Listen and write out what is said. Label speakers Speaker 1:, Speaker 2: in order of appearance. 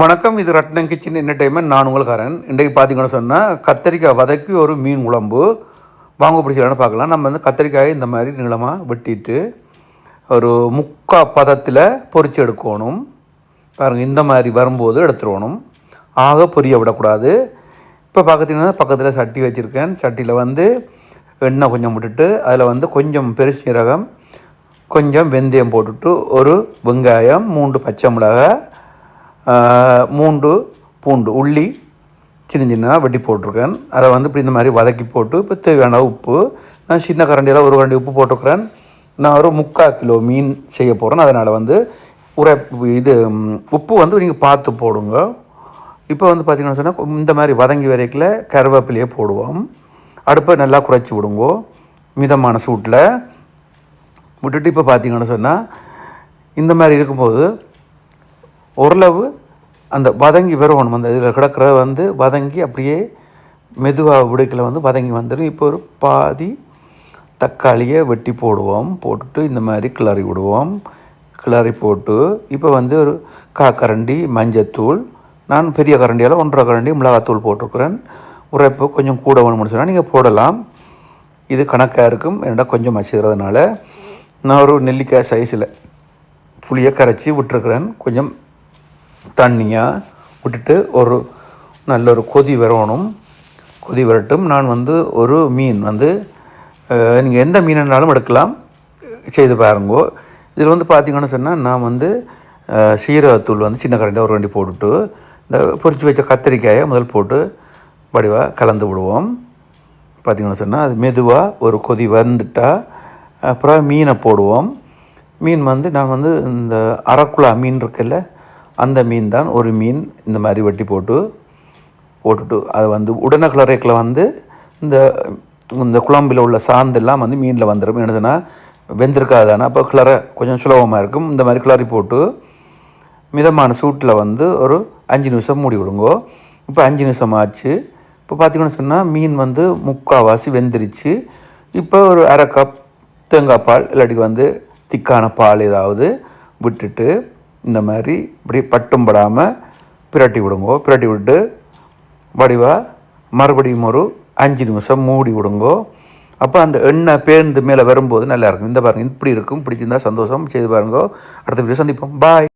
Speaker 1: வணக்கம் இது ரத்னம் kitchen entertainment நான் உங்களுக்காரன் இன்றைக்கு பார்த்தீங்கன்னு சொன்னால் கத்திரிக்காய் வதக்கி ஒரு மீன் குழம்பு வாங்க பிடிச்சலான்னு பார்க்கலாம். நம்ம வந்து கத்தரிக்காயை இந்த மாதிரி நீளமாக வெட்டிட்டு ஒரு முக்கா பதத்தில் பொறிச்சு எடுக்கணும். பாருங்கள் இந்த மாதிரி வரும்போது எடுத்துருவணும். ஆக பொரிய விடக்கூடாது. இப்போ பார்த்திங்கன்னா பக்கத்தில் சட்டி வச்சுருக்கேன். சட்டியில் வந்து எண்ணெய் கொஞ்சம் விட்டுட்டு அதில் வந்து கொஞ்சம் பெருசீரகம் கொஞ்சம் வெந்தயம் போட்டுட்டு ஒரு வெங்காயம் மூன்று பச்சை மிளகாய் மூன்று பூண்டு உள்ளி சின்ன சின்ன வெட்டி போட்டிருக்கேன். அதை வந்து இப்படி இந்த மாதிரி வதக்கி போட்டு இப்போ தேவையான உப்பு நான் சின்ன கரண்டியில் ஒரு கரண்டி உப்பு போட்டிருக்கிறேன் நான் ஒரு முக்கால் கிலோ மீன் செய்ய போகிறேன் அதனால் வந்து உரை இது உப்பு வந்து நீங்கள் பார்த்து போடுங்க. இப்போ வந்து பார்த்திங்கன்னு சொன்னால் இந்த மாதிரி வதங்கி வரைக்கில் கருவேப்பிலையே போடுவோம். அடுப்பை நல்லா குறைச்சி விடுங்கோ. மிதமான சூட்டில். விட்டுட்டு இப்போ பார்த்திங்கன்னு சொன்னால் இந்த மாதிரி இருக்கும்போது ஓரளவு அந்த வதங்கி வரணும் அந்த இதில் கிடக்கிற வந்து வதங்கி அப்படியே மெதுவாக விடுக்கில் வந்து வதங்கி வந்துடும் இப்போ ஒரு பாதி தக்காளியை வெட்டி போடுவோம். போட்டுட்டு இந்த மாதிரி கிளறி விடுவோம். கிளறி போட்டு இப்போ வந்து ஒரு கா கரண்டி மஞ்சத்தூள் நான் பெரிய கரண்டியால் ஒன்றரை கரண்டி மிளகாத்தூள் போட்டிருக்கிறேன் உரைப்பு கொஞ்சம் கூட வேணும்னு சொன்னால் நீங்கள் போடலாம். இது கணக்காக இருக்கும். என்னடா கொஞ்சம் மசிக்கிறதுனால நான் ஒரு நெல்லிக்காய் சைஸில் புளியை கரைச்சி விட்டுருக்குறேன். கொஞ்சம் தண்ணியாக விட்டுட்டு ஒரு நல்ல ஒரு கொதி வரணும். கொதி வரட்டும். நான் வந்து ஒரு மீன் வந்து நீங்கள் எந்த மீனாலும் எடுக்கலாம். செய்து பாருங்கோ. இதில் வந்து பார்த்தீங்கன்னு சொன்னால் நான் வந்து சீரகத்தூள் வந்து சின்ன கரண்டியாக ஒரு வண்டி போட்டுட்டு இந்த பொறிச்சு வச்ச கத்திரிக்காயை முதல் போட்டு வடிவாக கலந்து விடுவோம். பார்த்திங்கன்னு சொன்னால் அது மெதுவாக ஒரு கொதி வந்துட்டால் அப்புறம் மீனை போடுவோம். மீன் வந்து நான் வந்து இந்த அரைக்குழா மீன் இருக்குல்ல அந்த மீன் தான் ஒரு மீன் இந்த மாதிரி வெட்டி போட்டு போட்டுட்டு அது வந்து உடனே கிளறைக்கில் வந்து இந்த இந்த குழம்பில் உள்ள சாந்தெல்லாம் வந்து மீனில் வந்துடும் என்னதுன்னா வெந்திருக்காதானே. அப்போ கிளற கொஞ்சம் சுலபமாக இருக்கும். இந்த மாதிரி கிளறி போட்டு மிதமான சூட்டில் வந்து ஒரு அஞ்சு நிமிஷம் மூடி விடுங்கோ. இப்போ அஞ்சு நிமிஷம் ஆச்சு. இப்போ பார்த்தீங்கன்னு சொன்னால் மீன் வந்து முக்கால்வாசி வெந்துருச்சு. இப்போ ஒரு அரை கப் தேங்காய் பால் இல்லாட்டி வந்து திக்கான பால் ஏதாவது விட்டுட்டு இந்த மாதிரி இப்படி பட்டும் படாமல் பிரட்டி விடுங்கோ. பிரட்டி விட்டு வடிவாக மறுபடியும் ஒரு அஞ்சு நிமிஷம் மூடி விடுங்கோ. அப்போ அந்த எண்ணெய் பேருந்து மேலே வரும்போது நல்லாயிருக்கும் இந்த பாருங்கள் இப்படி இருக்கும். பிடிச்சிருந்தா சந்தோஷம். செய்து பாருங்கோ. அடுத்த வீடியோ சந்திப்போம். பாய்